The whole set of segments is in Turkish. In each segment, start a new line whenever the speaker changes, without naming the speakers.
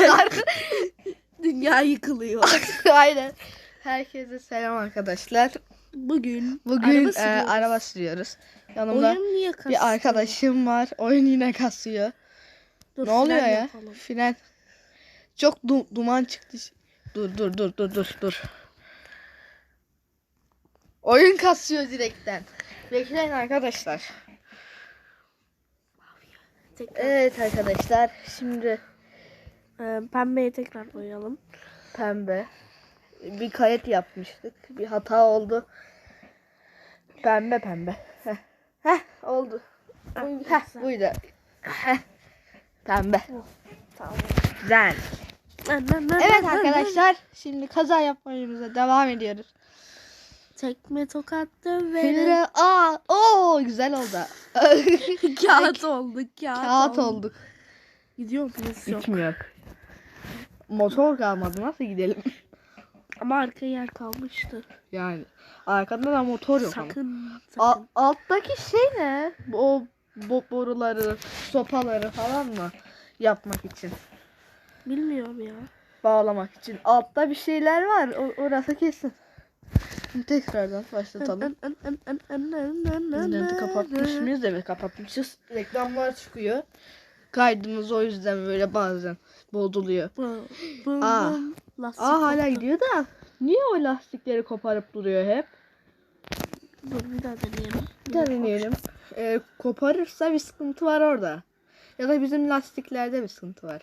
arkadaşlar.
Dünya yıkılıyor.
Aynen. Herkese selam arkadaşlar.
Bugün
Bugün
araba
e,
sürüyoruz.
araba sürüyoruz. Yanımda
Oyun niye kasıyor?
bir arkadaşım var. Oyun yine kasıyor.
Dur,
ne oluyor ya?
yapalım.
Fren. Çok du- duman çıktı. Dur dur dur dur dur dur. Oyun kasıyor direkten. Bekleyin arkadaşlar.
Tekrar,
Evet arkadaşlar. Şimdi
e, pembeye tekrar boyayalım.
pembe. Bir kayıt yapmıştık. Bir hata oldu. Pembe pembe. Heh, Heh, oldu. Bu- Heh, buydu. Heh, Pembe.
Tamam.
Güzel. Evet arkadaşlar. Şimdi kaza yapmamıza devam ediyoruz.
Tekme tokat dövere.
Fenere aa o güzel oldu.
kağıt olduk kağıt,
Kağıt
olduk.
olduk.
Gidiyor muyuz? Yok.
Gitmiyor. Motor kalmadı nasıl gidelim?
Ama arka yer kalmıştı.
Yani arkada da motor yok ama.
Sakın
A-
sakın.
alttaki şey ne? O bo- boruları, sopaları falan mı yapmak için?
Bilmiyorum ya.
Bağlamak için. Altta bir şeyler var. O- orası kesin. Tekrardan başlatalım. İnterneti kapatmış mıyız? Evet kapatmışız. Reklamlar çıkıyor. Kaydımız o yüzden böyle bazen bozuluyor.
Bu, bu,
Aa.
bu,
Aa hala gidiyor da. Niye o lastikleri koparıp duruyor hep?
Dur bir daha deneyelim.
Bir daha deneyelim. Ee, koparırsa bir sıkıntı var orada. Ya da bizim lastiklerde bir sıkıntı var.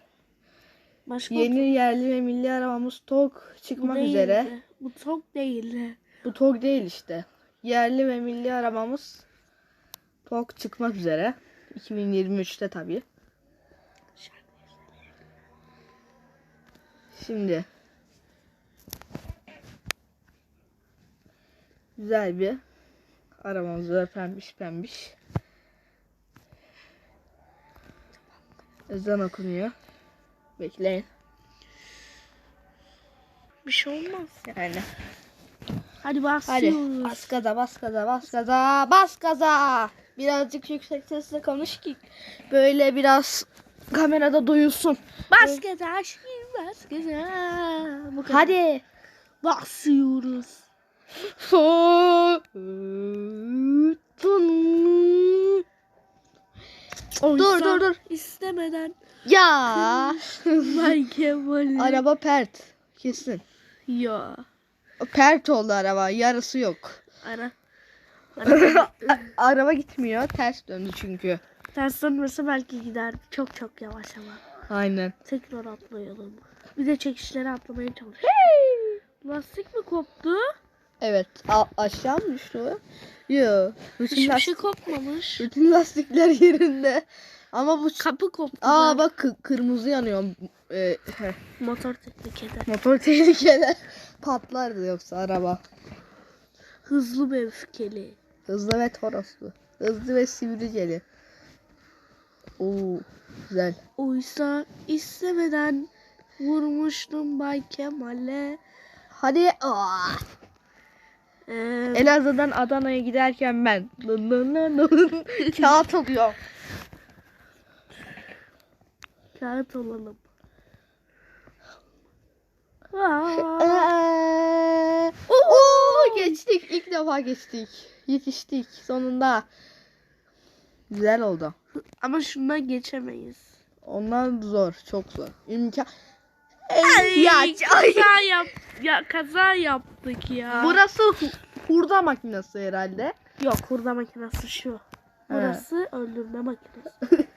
Başka
Yeni yerli ve milli arabamız TOG
bu
çıkmak
değildi.
üzere.
Bu çok değil.
Bu TOG değil işte. Yerli ve milli arabamız TOG çıkmak üzere. 2023'te tabii. Şimdi güzel bir arabamız var pembiş pembiş. Ezan okunuyor. Bekleyin.
Bir şey olmaz.
Yani.
Hadi
Hadi
basıyoruz.
bas gaza bas gaza bas gaza bas gaza. Birazcık yüksek sesle konuş ki böyle biraz kamerada duyulsun.
Bas gaza aşkım bas gaza. Bu kadar.
Hadi.
Basıyoruz.
Dur dur dur.
İstemeden.
Ya. Araba pert. Kesin.
Ya.
Pert oldu araba. Yarısı yok.
Ara. Ara.
A- araba gitmiyor. Ters döndü çünkü.
Ters dönmese belki gider. Çok çok yavaş ama.
Aynen.
Tekrar atlayalım. Bir de çekişleri atlamaya çalış. Lastik mi koptu?
Evet. A- aşağı mı düştü o? Yok. Bütün,
Hiçbir
lastik-
şey kopmamış.
bütün lastikler yerinde. Ama bu
Kapı koptu.
Aa bak kı- kırmızı yanıyor. Ee, heh,
Motor teknik eder.
motor tehlikeli. Patlardı yoksa araba.
Hızlı ve öfkeli.
Hızlı ve toroslu. Hızlı ve sivriceli. Oo güzel.
Oysa istemeden vurmuştum Bay Kemal'e.
Hadi. Aa.
Ee,
Elazığ'dan Adana'ya giderken ben lın lın lın lın kağıt oluyor.
kağıt olalım. Aa,
Ee, Oo, geçtik. İlk defa geçtik. Yetiştik sonunda. Güzel oldu.
ama şundan geçemeyiz.
Ondan zor. Çok zor. İmkan.
Ay,
Ya,
kaza yap ya kaza yaptık ya.
Burası hu- hurda makinesi herhalde.
Yok hurda makinesi şu. Burası öldürme makinesi.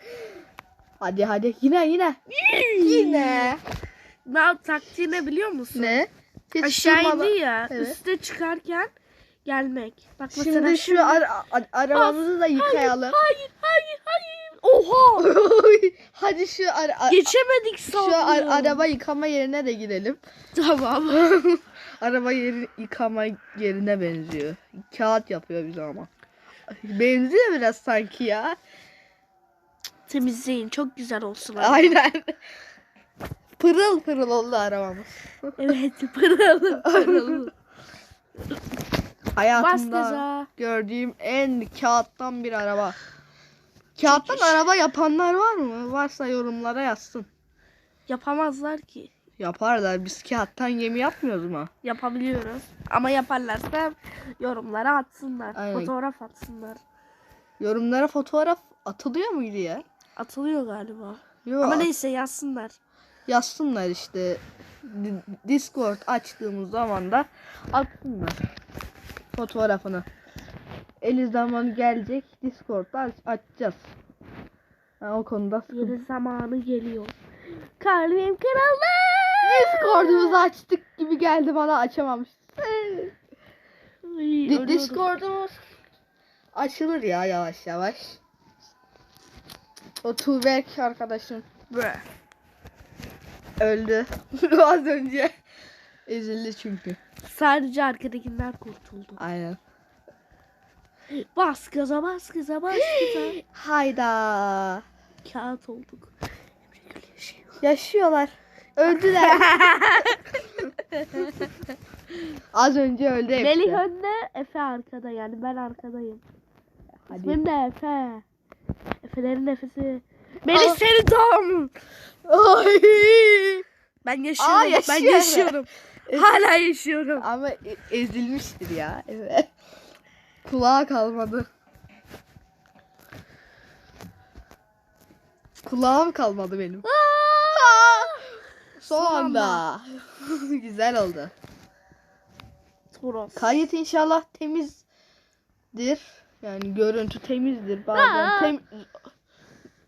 Hadi hadi yine yine. yine.
Ne yap taktiği ne biliyor musun?
Ne? Hiç
Aşağı
durmadan-
indi ya.
Evet.
Üste çıkarken gelmek. Bak mesela
Şimdi şu ara- a- arabamızı da yıkayalım.
Hayır hayır hayır. Oha.
hadi şu ara- a-
Geçemedik
şu
sandım.
ar- araba yıkama yerine de girelim.
Tamam.
araba yeri yıkama yerine benziyor. Kağıt yapıyor bize ama. Benziyor biraz sanki ya.
Temizleyin. Çok güzel olsun. abi.
Aynen. Pırıl pırıl oldu arabamız.
Evet. Pırıl pırıl.
Hayatımda gördüğüm en kağıttan bir araba. Kağıttan
Çekiş.
araba yapanlar var mı? Varsa yorumlara yazsın.
Yapamazlar ki.
Yaparlar. Biz kağıttan gemi yapmıyoruz mu?
Yapabiliyoruz. Ama yaparlarsa yorumlara atsınlar.
Aynen.
Fotoğraf atsınlar.
Yorumlara fotoğraf atılıyor muydu ya?
Atılıyor galiba.
Yok.
Ama neyse yazsınlar.
yazsınlar işte. Di- Discord açtığımız zaman da atsınlar fotoğrafını. Eli zaman gelecek Discord'da aç- açacağız. Ha, o konuda sıkıntı.
Yeni zamanı geliyor. Kalbim kırıldı.
Discord'umuzu açtık gibi geldi bana açamamışız. Di-. Discord'umuz açılır ya yavaş yavaş. O Tuğberk arkadaşım
Bre.
öldü. Az önce. Ezildi çünkü.
Sadece arkadakiler kurtuldu.
Aynen.
Bas gaza bas gaza bas gaza.
Hayda.
Kağıt olduk.
Yaşıyorlar. Öldüler. Az önce öldü hepsi.
Melih önde, Efe arkada yani ben arkadayım.
Hadi.
İsmim de Efe. Efe'lerin nefesi. Melih seni tam.
Ay.
Ben yaşıyorum.
Aa,
Ben
yaşıyor.
yaşıyorum. Hala yaşıyorum.
Ama e- ezilmiştir ya. Evet. Kulağa kalmadı. Kulağım kalmadı benim. Son
Son
anda. Güzel oldu.
Toros.
Kayıt inşallah temizdir. Yani görüntü temizdir bazen. Tem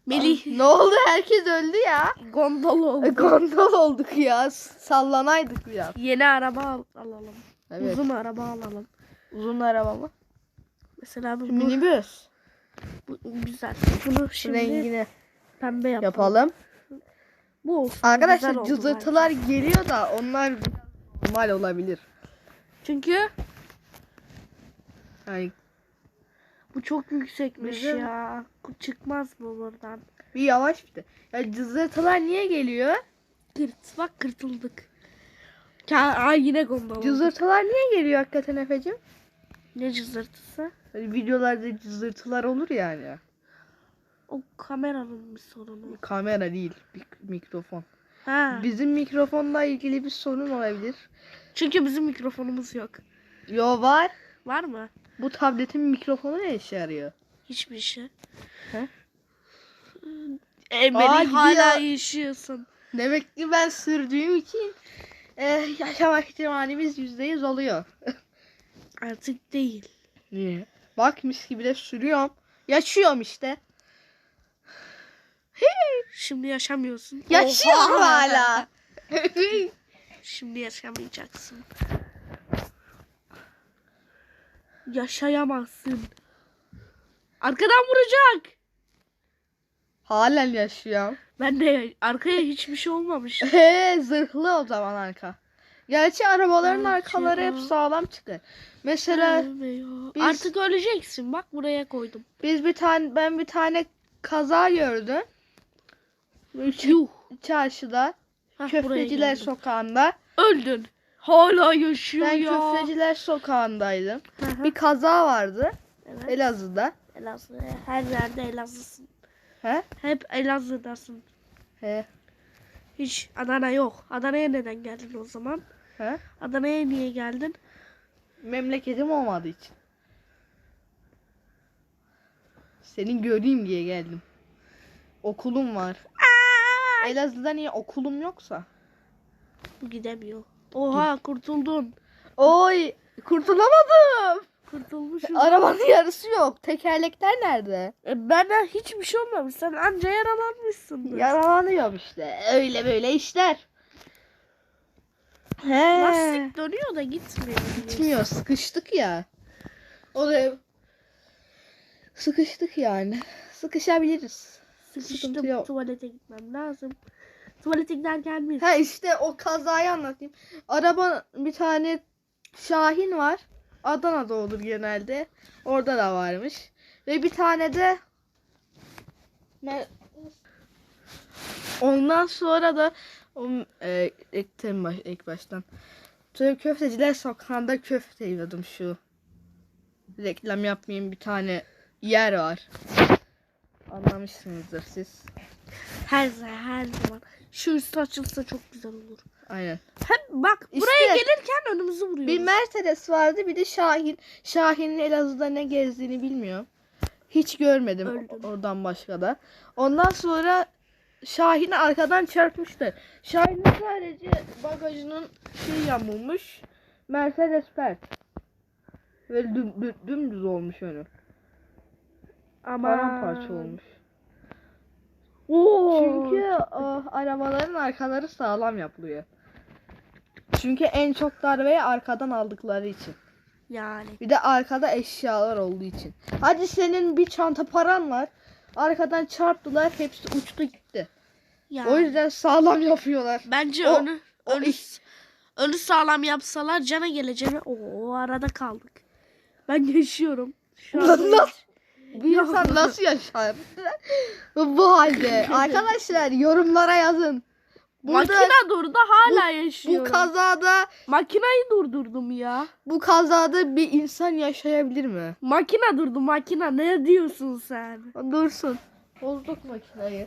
Melih
ne oldu? Herkes öldü ya.
gondol oldu.
Gondol olduk ya. Sallanaydık biraz.
Yeni araba al- alalım.
Evet. Uzun,
Uzun araba alalım.
araba mı?
Mesela bu,
Minibüs.
bu güzel. Bunu şimdi
Rengini
pembe yapalım.
yapalım.
Bu olsun.
Arkadaşlar cızırtılar geliyor da onlar normal olabilir.
Çünkü
Yani
bu çok yüksekmiş
Bizim-
ya. Çıkmaz bu buradan.
bir yavaş bir de. Ya cızırtılar niye geliyor?
Kırt. Bak kırtıldık. Ka Ay yine gondol.
Cızırtılar niye geliyor hakikaten Efe'cim?
Ne cızırtısı?
Hani videolarda cızırtılar olur yani.
O kameranın bir sorunu.
Kamera değil, mik- mikrofon.
Ha.
Bizim mikrofonla ilgili bir sorun olabilir.
Çünkü bizim mikrofonumuz yok.
Yo var.
Var mı?
Bu tabletin mikrofonu ne işe yarıyor?
Hiçbir şey.
He?
Emeli
Aa,
hala
gidiyor.
yaşıyorsun.
Demek ki ben sürdüğüm için e, yaşama ihtimalimiz yüzde yüz oluyor.
Artık değil.
Niye? Bakmış gibi de sürüyorum. Yaşıyorum işte.
Şimdi yaşamıyorsun.
Yaşıyorum hala.
Şimdi yaşamayacaksın. Yaşayamazsın. Arkadan vuracak.
Halen yaşıyorum.
Ben de arkaya hiçbir şey olmamış.
He, zırhlı o zaman arka. Gerçi arabaların
Evet
arkaları
ya.
hep sağlam çıkar. Mesela biz-
Artık öleceksin. Bak buraya koydum.
biz bir tane ben bir tane kaza gördüm.
Yuh.
Çarşıda,
buraya
Köfteciler. Sokağı'nda.
Öldün. Hala yaşıyor
Ben
ya.
Köfteciler Sokağı'ndaydım.
Hı hı.
Bir kaza vardı
Evet.
Elazığ'da.
Elazığ. Her yerde Elazığ'sın.
He?
Hep Elazığ'dasın.
He.
Hiç Adana yok. Adana'ya neden geldin o zaman?
He?
Adana'ya niye geldin?
Memleketim olmadığı için. Senin göreyim diye geldim. Okulum var. Elazığ'da niye okulum yoksa?
Bu gidemiyor. Oha kurtuldun.
Oy kurtulamadım.
Kurtulmuşum.
Arabanın yarısı yok. Tekerlekler nerede?
E, benden hiçbir şey olmamış. Sen anca yaralanmışsın.
Yaralanıyorum işte. Öyle böyle işler. He.
Lastik dönüyor da gitmiyor.
Gitmiyor. Sıkıştık ya. Oraya sıkıştık yani. Sıkışabiliriz.
Sıkıştım. Tuvalete gitmem lazım. Tuvalete giderken bir.
Ha işte o kazayı anlatayım. Araba bir tane Şahin var. Adana'da olur genelde. Orada da varmış. Ve bir tane de Ondan sonra da o, e, ekten baş, ek baştan. Sonra köfteciler sokağında köfte yiyordum şu. Reklam yapmayayım bir tane yer var. Anlamışsınızdır siz.
Her zaman her zaman. Şu üstü açılsa çok güzel olur.
Aynen.
Hep bak
İşte-
buraya gelirken önümüzü vuruyor.
Bir Mercedes vardı bir de Şahin. Şahin'in Elazığ'da ne gezdiğini bilmiyorum. Hiç görmedim
Öldüm.
oradan başka da. Ondan sonra Şahin arkadan çarpmıştı. Şahin'in sadece bagajının şey yamulmuş. Mercedes pert. Böyle düm, düm- dümdüz olmuş önü.
Ama
Paramparça olmuş.
Oo.
Çünkü o, arabaların arkaları sağlam yapılıyor. Çünkü en çok darbeyi arkadan aldıkları için.
yani
Bir de arkada eşyalar olduğu için. Hadi senin bir çanta paran var. Arkadan çarptılar hepsi uçtu gitti.
yani.
O yüzden sağlam yapıyorlar.
bence
O-
önü
o
önü,
iş-
önü sağlam yapsalar cana geleceğine o, o arada kaldık. Ben yaşıyorum. Şu an?
Bir insan nasıl yaşar? Bu halde. Arkadaşlar yorumlara yazın. Burada
Makine durdu hala
bu
yaşıyorum.
kazada
Makinayı durdurdum ya.
bu kazada bir insan yaşayabilir mi?
Makine durdu makine ne diyorsun sen?
Dursun. Bozduk makineyi.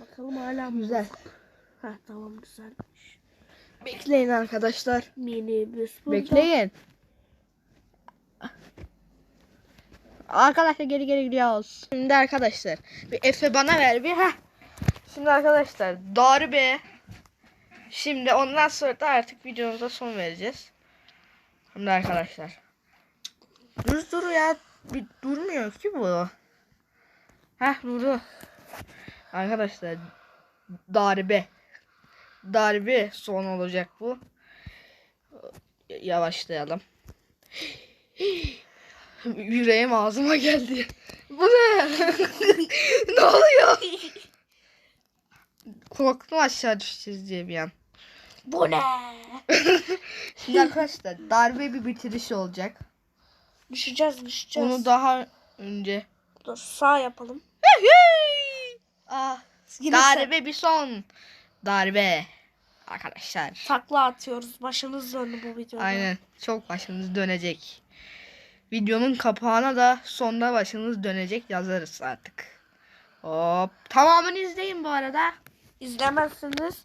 Bakalım hala mı?
Güzel.
Heh tamam güzelmiş.
Bekleyin arkadaşlar.
Minibüs burada.
Bekleyin. Arkadaşlar geri geri gidiyoruz. Şimdi arkadaşlar bir Efe bana ver bir. Heh. Şimdi arkadaşlar darbe. Şimdi ondan sonra da artık videomuza son vereceğiz. Şimdi arkadaşlar. Dur dur ya. Bir durmuyor ki bu. Heh durdu. Arkadaşlar darbe. Darbe son olacak bu. Yavaşlayalım. Yüreğim ağzıma geldi. Bu ne? ne oluyor? Korktum aşağı düşeceğiz diye bir an.
Bu ne?
Şimdi arkadaşlar darbe bir bitiriş olacak.
Düşeceğiz düşeceğiz.
Onu daha önce.
Dur sağ yapalım.
Ah,
Yine sen-
darbe bir son. Darbe. Arkadaşlar.
Takla atıyoruz. Başımız döndü bu videoda.
Aynen. Çok başınız dönecek. Videonun kapağına da sonda başınız dönecek yazarız artık. Hop. Tamamını izleyin bu arada.
İzlemezseniz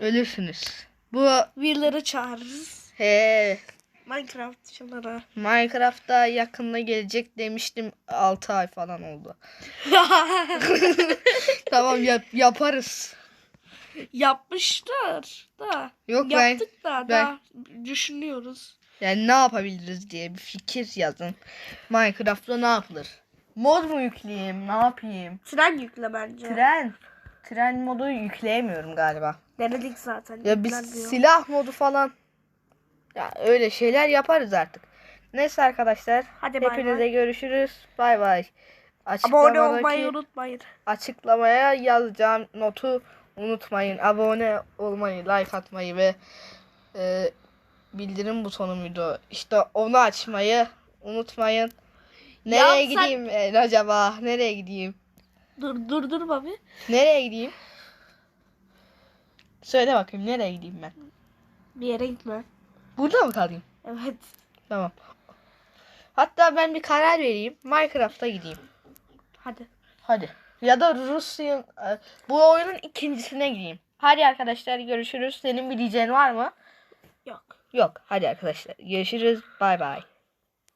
Ölürsünüz. Bu
birileri çağırırız.
he
Minecraftçılara.
Minecraft'ta yakında gelecek demiştim 6 ay falan oldu. tamam yap, yaparız.
Yapmışlar da.
Yok ben
Yaptık da
ben-
daha düşünüyoruz.
Yani ne yapabiliriz diye bir fikir yazın. Minecraft'ta ne yapılır? Mod mu yükleyeyim? Ne yapayım?
Tren yükle bence.
Tren. Tren modu yükleyemiyorum galiba.
Denedik zaten.
Ya biz silah modu falan ya öyle şeyler yaparız artık. Neyse arkadaşlar.
Hadi bay
hepinize
bay.
görüşürüz. Bay bay.
Abone olmayı unutmayın.
açıklamaya yazacağım notu unutmayın. Abone olmayı, like atmayı ve e, bildirim butonu muydu? İşte onu açmayı unutmayın. Nereye
Ya sen-
gideyim ben acaba? Nereye gideyim?
Dur dur dur babi.
Nereye gideyim? Söyle bakayım nereye gideyim ben?
Bir yere gitme.
Burada mı kalayım?
Evet.
Tamam. Hatta ben bir karar vereyim. Minecraft'a gideyim.
Hadi.
Hadi. Ya da Rusya e, bu oyunun ikincisine gideyim. Hadi arkadaşlar görüşürüz. Senin bir diyeceğin var mı?
Yok.
Yok. Hadi arkadaşlar görüşürüz. Bay bay.